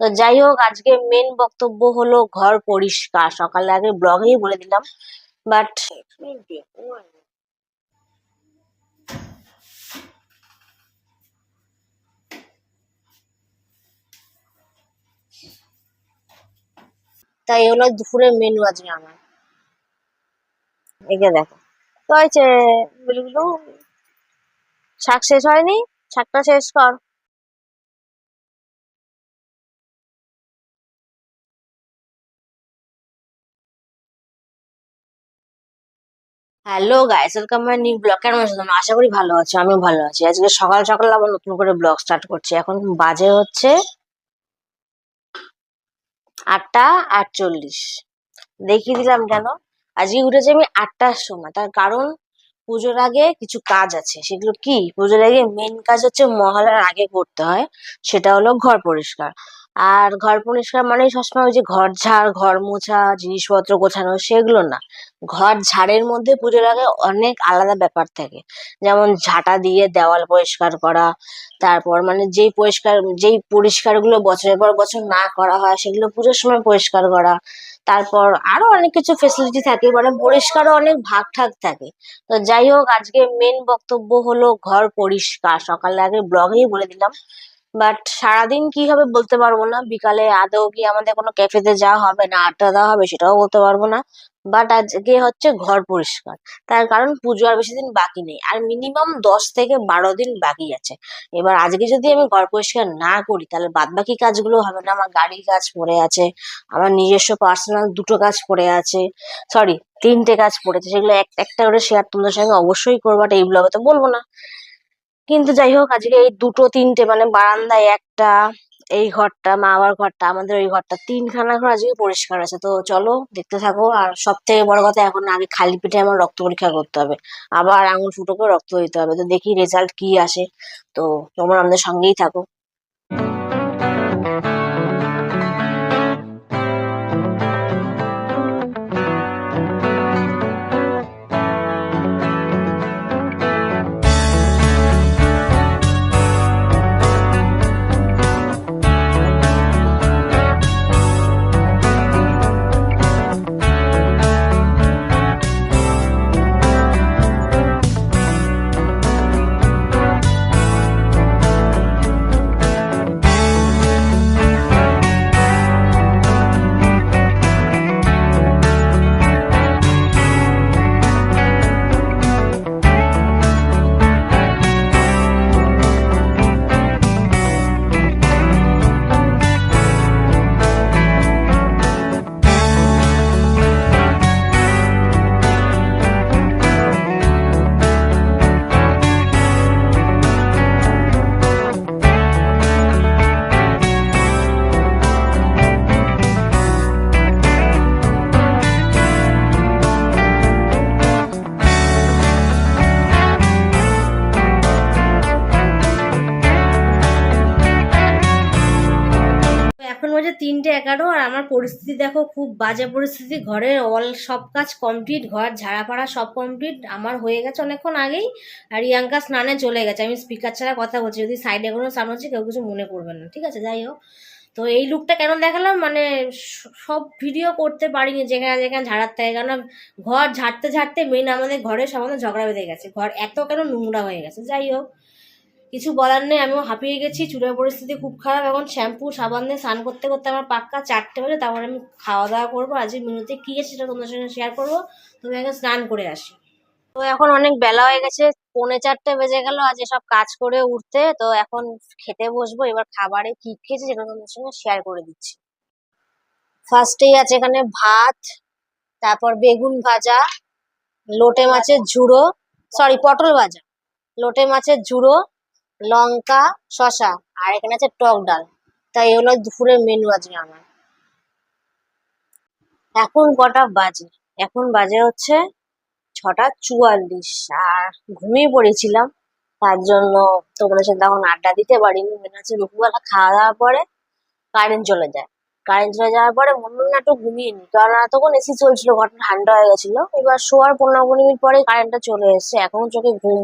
তো যাই হোক, আজকে মেন বক্তব্য হলো ঘর পরিষ্কার। সকালে আগে ব্লগেই বলে দিলাম। বাট তাই হলো দুপুরের মেনু আজকে আমার। এগে দেখো। তো হয়েছে শাক শেষ হয়নি? শাকটা শেষ কর। Hello guys welcome my new blog কেমন আছো তোমরা আশা করি ভালো আছো, আমিও ভালো আছি। আজকে সকাল সকাল আবার নতুন করে ব্লগ স্টার্ট করছি। এখন বাজে হচ্ছে আটটা আটচল্লিশ। দেখিয়ে দিলাম কেন? আজকে উঠেছি আমি আটটার সময়। তার কারণ, পুজোর আগে কিছু কাজ আছে। সেগুলো কি? পুজোর আগে মেন কাজ হচ্ছে মহালয়ার আগে করতে হয়। সেটা হলো ঘর পরিষ্কার। আর ঘর পরিষ্কার মানেই সবসময় ওই যে ঘর ঝাড়, ঘর মোছা, জিনিসপত্র গোছানো সেগুলো না। ঘর ঝাড়ের মধ্যে পুজোর আগে অনেক আলাদা ব্যাপার থাকে। যেমন ঝাঁটা দিয়ে দেওয়াল পরিষ্কার করা, তারপর মানে যেই পরিষ্কার, যেই পরিষ্কারগুলো বছরের পর বছর না করা হয় সেগুলো পুজোর সময় পরিষ্কার করা। তারপর আরও অনেক কিছু ফেসিলিটি থাকে মানে পরিষ্কারও অনেক ভাগ ঠাক থাকে। তো যাই হোক, আজকে মেন বক্তব্য হলো ঘর পরিষ্কার। সকালে আগে ব্লগেই বলে দিলাম। বাট সারাদিন কি হবে বলতে পারব না। বিকালে আদৌ কি আমাদের কোনো ক্যাফেতে যাওয়া হবে না, আড্ডা দেওয়া হবে সেটাও বলতে পারব না। বাট আজকে হচ্ছে ঘর পরিষ্কার। তার কারণ পুজো আর বেশি দিন বাকি নেই। আর মিনিমাম দশ থেকে বারো দিন বাকি আছে। এবার আজকে যদি আমি ঘর পরিষ্কার না করি, তাহলে বাদ বাকি কাজগুলো হবে না। আমার গাড়ির কাজ পড়ে আছে, আমার নিজস্ব পার্সোনাল দুটো কাজ পড়ে আছে সরি তিনটে কাজ পড়েছে। সেগুলো এক একটা করে শেয়ার তোমাদের সঙ্গে অবশ্যই করব এই ব্লগে তো বলব না। কিন্তু যাই হোক আজকে এই দুটো, তিনটে মানে বারান্দায় একটা, এই ঘরটা, মা বাবার ঘরটা, আমাদের ওই ঘরটা, তিনখানা ঘর আজকে পরিষ্কার আছে। তো চলো, দেখতে থাকো। আর সব থেকে বড় কথা, এখন আগে খালি পেটে আমার রক্ত পরীক্ষা করতে হবে। আবার আঙুল ফুটো করে রক্ত দিতে হবে। তো দেখি রেজাল্ট কি আসে। তো তোমরা আমাদের সঙ্গেই থাকো। এগারো আর আমার পরিস্থিতি দেখো খুব বাজে পরিস্থিতি। ঘরের অল সব কাজ কমপ্লিট ঘর ঝাড়া ফাড়া সব কমপ্লিট আমার হয়ে গেছে অনেকক্ষণ আগেই আর রিয়াঙ্কা স্নানে চলে গেছে। আমি স্পিকার ছাড়া কথা বলছি, যদি সাইডে কোনো সাউন্ড হচ্ছে কেউ কিছু মনে করবেন না, ঠিক আছে? যাই হোক। তো এই লুকটা কেন দেখালাম? মানে সব ভিডিও করতে পারিনি, যেখানে যেখানে ঝাড়ার থাকে কেন ঘর ঝাড়তে ঝাড়তে মেন আমাদের ঘরের সামান্য ঝগড়া বেঁধে গেছে। ঘর এত কেন নোংরা হয়ে গেছে? যাই হোক। কিছু বলার নেই, আমিও হাঁপিয়ে গেছি, চুলের পরিস্থিতি খুব খারাপ। এখন শ্যাম্পু, সাবান দিয়ে স্নান করতে করতে আমার পাক্কা চারটে বাজে, তারপরে আমি খাওয়া দাওয়া করব আজকে মিনুতে কী আছে সেটা তোমাদের সঙ্গে শেয়ার করব। তুমি আগে স্নান করে আসি। তো এখন অনেক বেলা হয়ে গেছে, পৌনে চারটে বেজে গেল, আজ সব কাজ করে উঠতে। তো এখন খেতে বসবো, এবার খাবারে কি খেয়েছি সেটা তোমাদের সঙ্গে শেয়ার করে দিচ্ছি। ফার্স্টেই আছে এখানে ভাত, তারপর বেগুন ভাজা, লোটে মাছের ঝুড়ো সরি পটল ভাজা। লোটে মাছের ঝুড়ো লঙ্কা শশা আর এখানে আছে টক ডাল। তাই হলো দুপুরের মেনু আজকে আমার। এখন কটা বাজে? এখন বাজে হচ্ছে ছটা চুয়াল্লিশ। আর ঘুমিয়ে পড়েছিলাম, তার জন্য তোমাদের সাথে তখন আড্ডা দিতে পারিনি। মনে হচ্ছে দুপুরবেলা খাওয়া দাওয়ার পরে কারেন্ট চলে যায়। কারেন্ট চলে যাওয়ার পরে মনে হলো না। একটু ঘুমিয়ে নি কারণ এতক্ষণ এসি চলছিল ঘরটা ঠান্ডা হয়ে গেছিল। এবার শোয়ার পনেরো কুড়ি মিনিট পরে কারেন্টটা চলে এসেছে। এখনও চোখে ঘুম।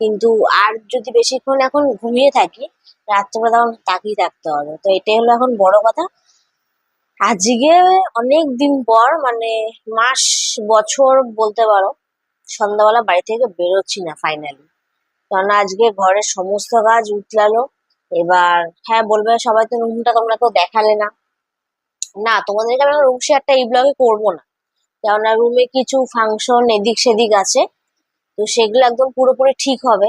কিন্তু আর যদি বেশিক্ষণ এখন ঘুমিয়ে থাকি, রাত্রেবেলা তখন তাকিয়ে থাকতে হবে। তো এটাই হলো এখন বড় কথা। আজকে অনেক দিন পর মানে মাস, বছর বলতে পারো, সন্ধ্যাবেলা বাড়ি থেকে বেরোচ্ছি না ফাইনালি কারণ আজকে ঘরের সমস্ত কাজ উতলালো। এবার হ্যাঁ বলবে সবাই তো রুমটা তোমরা কেউ দেখালে না। না তোমাদেরকে আমি রুম শেয়ারটা এই ব্লগে করব না। কেননা রুমে কিছু ফাংশন এদিক সেদিক আছে। তো সেগুলো একদম পুরোপুরি ঠিক হবে।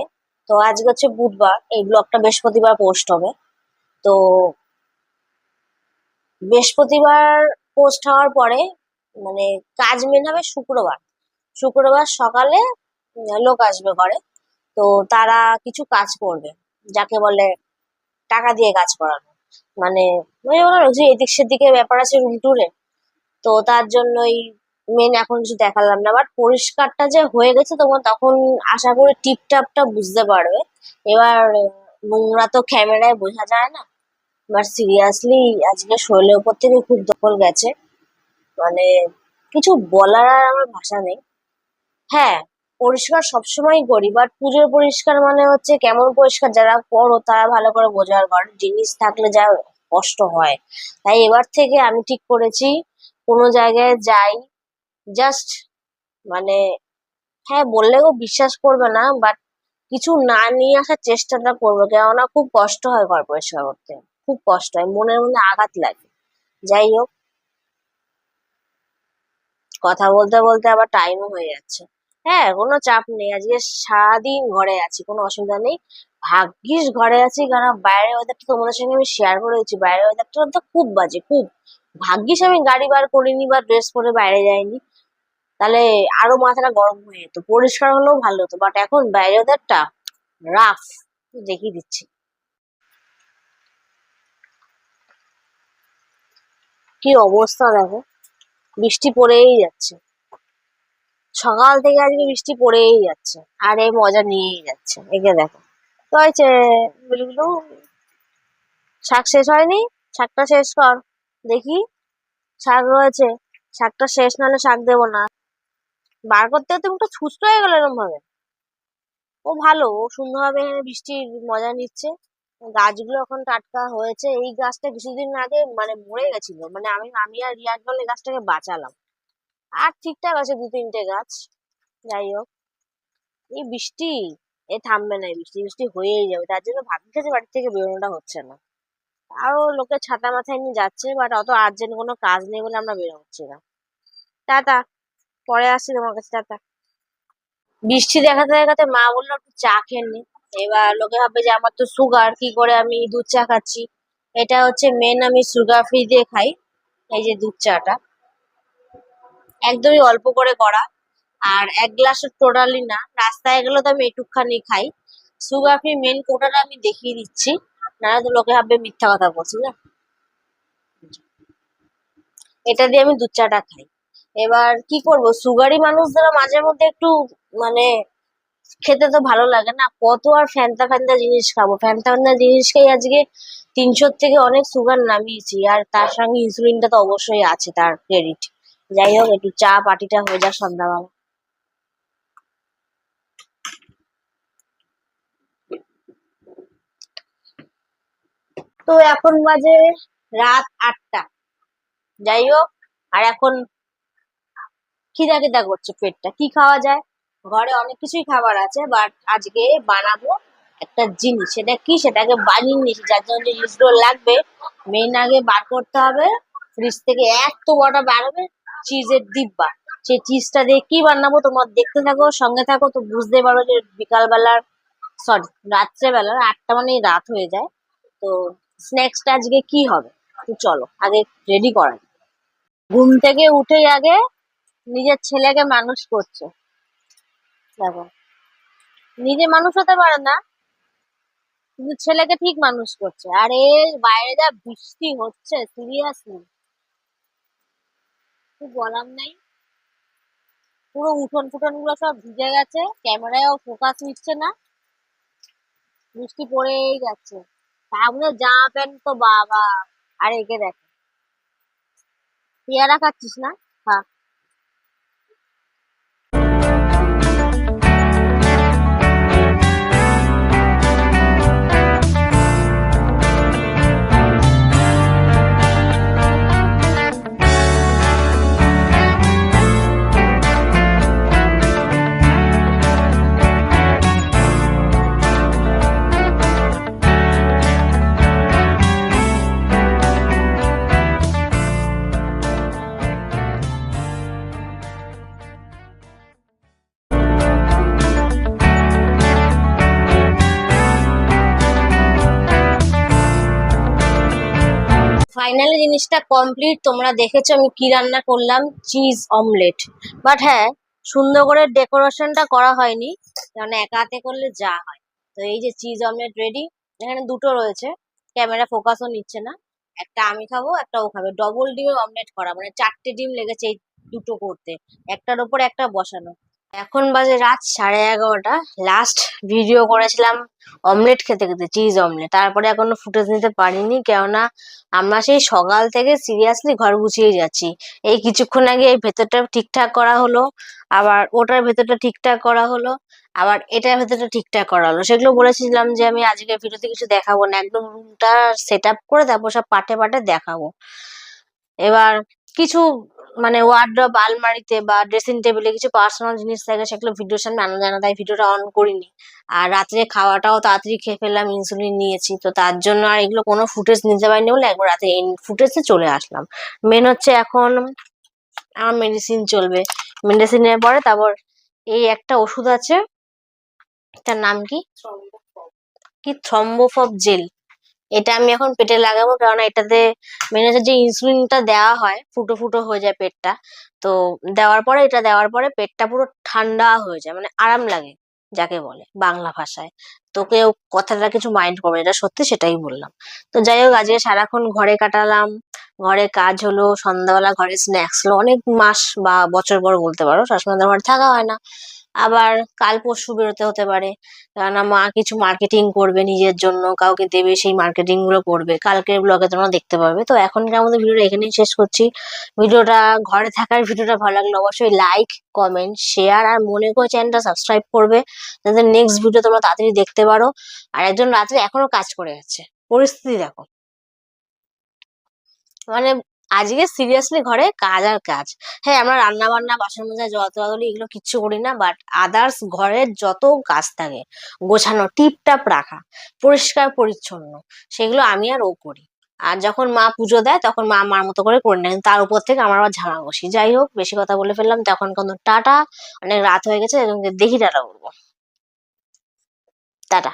তো আজকে হচ্ছে বুধবার, এই ব্লগটা বৃহস্পতিবার পোস্ট হবে। তো বৃহস্পতিবার পোস্ট হওয়ার পরে মানে কাজ মেন হবে শুক্রবার। শুক্রবার সকালে লোক আসবে ঘরে। তো তারা কিছু কাজ করবে, যাকে বলে টাকা দিয়ে কাজ করানো। মানে মানে ওনার যে এদিক সেদিকের ব্যাপার আছে রুম টুরে তো তার জন্যই মেন এখন কিছু দেখালাম না। বাট পরিষ্কারটা যে হয়ে গেছে তোমার, তখন আশা করি টিপটাপটা বুঝতে পারবে। এবার নোংরা তো ক্যামেরায় বোঝা যায় না। বাট সিরিয়াসলি আজকে শরীরের উপর থেকে খুব দখল গেছে। মানে কিছু বলার আর আমার ভাষা নেই। হ্যাঁ পরিষ্কার সবসময় করি বাট পুজোর পরিষ্কার মানে হচ্ছে কেমন পরিষ্কার যারা করো তারা ভালো করে বোঝার ঘরে জিনিস থাকলে যা কষ্ট হয়। তাই এবার থেকে আমি ঠিক করেছি, কোনো জায়গায় যাই জাস্ট মানে হ্যাঁ বললেও বিশ্বাস করবে না বাট কিছু না নিয়ে আসার চেষ্টাটা করব, কেননা খুব কষ্ট হয় ঘর পরিষ্কার করতে, খুব কষ্ট হয়, মনের মধ্যে আঘাত লাগে। যাই হোক, কথা বলতে বলতে আবার টাইমও হয়ে যাচ্ছে। হ্যাঁ কোনো চাপ নেই। আজকে সারাদিন ঘরে আছি, কোনো অসুবিধা নেই। ভাগ্যিস ঘরে আছি, কারণ বাইরের ওয়েদারটা তোমাদের সঙ্গে আমি শেয়ার করেছি। বাইরের ওয়েদারটা তো খুব বাজে, খুব। ভাগ্যিস আমি গাড়ি বার করিনি বা ড্রেস পরে বাইরে যাইনি। তাহলে আরও মাথাটা গরম হয়ে যেত। পরিষ্কার হলেও ভালো হতো বাট এখন বাইরের ওয়েদারটা রাফ দেখিয়ে দিচ্ছি। কি অবস্থা দেখো, বৃষ্টি পড়েই যাচ্ছে। সকাল থেকে আজকে বৃষ্টি পড়েই যাচ্ছে। আর এই মজা নিয়েই যাচ্ছে। একে দেখো। তো হয়েছে বুলুগুলু শাক শেষ হয়নি? শাকটা শেষ কর। দেখি। শাক রয়েছে। শাকটা শেষ, নাহলে শাক দেবো না। বার করতে করতে মুখটা সুস্থ হয়ে গেল এরকম ভাবে ও ভালো। ও সুন্দরভাবে এখানে বৃষ্টির মজা নিচ্ছে। গাছগুলো এখন টাটকা হয়েছে। এই গাছটা কিছুদিন আগে মানে মরে গেছিল। মানে আমি আমি আর রিয়াজ বলে গাছটাকে বাঁচালাম। আর ঠিকঠাক আছে দু তিনটে গাছ। যাই হোক। এই বৃষ্টি, এ থামবে না বৃষ্টি বৃষ্টি হয়েই যাবে। তার জন্য ভাগ্যে যে বাড়ি থেকে বেরোনোটা হচ্ছে না। আরও লোকে ছাতা মাথায় নিয়ে যাচ্ছে, বাট অত আর্জেন্ট কোনো কাজ নেই বলে আমরা বের হচ্ছি না। টাটা। পরে আসছি তোমার কাছে, টাটা। বৃষ্টি দেখাতে দেখাতে মা বলল, একটু চা খেয়ে নি। এবার লোকে ভাববে যে আমার তো সুগার কি করে আমি দুধ চা খাচ্ছি? এটা হচ্ছে মেন আমি সুগার ফ্রি দিয়ে খাই। এই যে দুধ চাটা। একদমই অল্প করে করা। আর এক গ্লাস টোটালি না। রাস্তায় গেলে তো আমি একটুখানি খাই। সুগার ফ্রি মেন কোটাটা আমি দেখিয়ে দিচ্ছি। নাহলে তো লোকে ভাববে মিথ্যা কথা বলছি, না? এটা দিয়ে আমি দুধ চাটা খাই। এবার কি করব? সুগারি মানুষদের মাঝে মধ্যে একটু মানে খেতে তো ভালো লাগে না। কত আর ফ্যান্তা ফ্যান্তা জিনিস খাব। ফ্যান্তা ফ্যান্টা জিনিস খেয়ে আজকে তিনশোর থেকে অনেক সুগার নামিয়েছি। আর তার সঙ্গে ইনসুলিনটা তো অবশ্যই আছে, তার ক্রেডিট যাই হোক একটু চা পাটিটা হয়ে যাক সন্ধ্যাবেলা। তো এখন বাজে রাত আটটা। যাই হোক আর এখন খিদা খিদা করছে পেটটা। কি খাওয়া যায়? ঘরে অনেক কিছুই খাবার আছে বাট আজকে বানাবো একটা জিনিস। সেটা কি? সেটাকে বানিয়ে নিয়েছি, যার জন্য জিনিসগুলো লাগবে মেন আগে বার করতে হবে। ফ্রিজ থেকে এত বড়টা বানাবে চিজের ডিব্বা। সেই চিজটা দিয়ে কি বানাবো তোমার দেখতে থাকো, সঙ্গে থাকো তো বুঝতে পারো যে বিকালবেলার সরি রাত্রেবেলার আটটা মানে রাত হয়ে যায়। তো স্ন্যাক্সটা আজকে কি হবে? তো চলো, আগে রেডি করা ঘুম থেকে উঠেই আগে নিজের ছেলেকে মানুষ করছে। দেখো, নিজে মানুষ হতে পারে না, কিন্তু ছেলেকে ঠিক মানুষ করছে। আর এর বাইরে যা বৃষ্টি হচ্ছে সিরিয়াসলি খুব বলার নেই। পুরো উঠোন ফুটনগুলো সব ভিজে গেছে, ক্যামেরায়ও ফোকাস নিচ্ছে না। বৃষ্টি পড়েই যাচ্ছে। সামনে জামা প্যান্ট তো বাবা, আর একে দেখ। পেয়ারা খাচ্ছিস না? ফাইনালি জিনিসটা কমপ্লিট তোমরা দেখেছ আমি কি রান্না করলাম? চিজ অমলেট বাট হ্যাঁ সুন্দর করে ডেকোরেশনটা করা হয়নি কারণ একা হাতে করলে যা হয়। তো এই যে চিজ অমলেট রেডি এখানে দুটো রয়েছে ক্যামেরা ফোকাসও নিচ্ছে না। একটা আমি খাব, একটা ও খাবে। ডবল ডিমের অমলেট করা মানে চারটে ডিম লেগেছে এই দুটো করতে। একটার ওপর একটা বসানো। এখন বাজে রাত সাড়ে এগারোটা। লাস্ট ভিডিও করেছিলাম অমলেট খেতে খেতে চিজ অমলেট তারপরে এখনও ফুটেজ নিতে পারিনি, কেননা আমরা সেই সকাল থেকে সিরিয়াসলি ঘর গুছিয়ে যাচ্ছি। এই কিছুক্ষণ আগে এই ভেতরটা ঠিকঠাক করা হলো, আবার ওটার ভেতরটা ঠিকঠাক করা হলো, আবার এটার ভেতরটা ঠিকঠাক করা হলো। সেগুলো বলেছিলাম যে, আমি আজকে ভিডিওতে কিছু দেখাবো না, একদম রুমটা সেট আপ করে তারপর সব পাটে পাটে দেখাবো। এবার কিছু মানে ওয়ার্ড্রপ আলমারিতে বা ড্রেসিং টেবিলে কিছু পার্সোনাল জিনিস থাকে, সেগুলো ভিডিওর সামনে আনা যায় না, তাই ভিডিওটা অন করিনি। আর রাত্রে খাওয়াটাও তাড়াতাড়ি খেয়ে ফেললাম ইনসুলিন নিয়েছি, তো তার জন্য আর এগুলো কোনো ফুটেজ নিতে পারিনি বলে একবার রাতে ফুটেজে চলে আসলাম। মেন হচ্ছে এখন আমার মেডিসিন চলবে। মেডিসিনের পরে তারপর এই একটা ওষুধ আছে, তার নাম কি? কি? Thrombophob gel. এটা আমি এখন পেটে লাগাবো কারণ এটাতে মেন হচ্ছে যে ইনসুলিনটা দেওয়া হয়, ফুটো ফুটো হয়ে যায় পেটটা। তো দেওয়ার পরে, এটা দেওয়ার পরে পেটটা পুরো ঠান্ডা হয়ে যায় মানে আরাম লাগে, যাকে বলে বাংলা ভাষায়। তো কেউ কথাটা কিছু মাইন্ড করবে এটা সত্যি সেটাই বললাম। তো যাই হোক, আজকে সারাক্ষণ ঘরে কাটালাম, ঘরে কাজ হলো, সন্ধ্যাবেলা ঘরে স্ন্যাক্স হলো, অনেক মাস বা বছর পর বলতে পারো, সবসময় ঘরে থাকা হয় না। আবার কাল পরশু বেরোতে হতে পারে। কেননা মা কিছু মার্কেটিং করবে নিজের জন্য, কাউকে দেবে সেই মার্কেটিংগুলো করবে। কালকের ব্লগে তোমরা দেখতে পাবে তো এখনকার মধ্যে ভিডিওটা এখানেই শেষ করছি। ভিডিওটা ঘরে থাকার ভিডিওটা ভালো লাগলে অবশ্যই লাইক কমেন্ট শেয়ার আর মনে করে চ্যানেলটা সাবস্ক্রাইব করবে। যাতে নেক্সট ভিডিও তোমরা তাড়াতাড়ি দেখতে পারো। আর একজন রাত্রে এখনও কাজ করে যাচ্ছে। পরিস্থিতি দেখো। মানে আজকে সিরিয়াসলি ঘরে কাজ আর কাজ। হ্যাঁ আমরা রান্না বান্না বাসন মাজা জল তোলাতুলি এগুলো কিচ্ছু করি না বাট আদার্স ঘরের যত কাজ থাকে, গোছানো টিপটাপ রাখা, পরিষ্কার, পরিচ্ছন্ন, সেগুলো আমি আর ও করি। আর যখন মা পুজো দেয়, তখন মা মার মতো করে করে নেন তার উপর থেকে আমার আবার ঝামা বসি। যাই হোক, বেশি কথা বলে ফেললাম। তখন কিন্তু টাটা, অনেক রাত হয়ে গেছে দেখি টাটা বলব টাটা।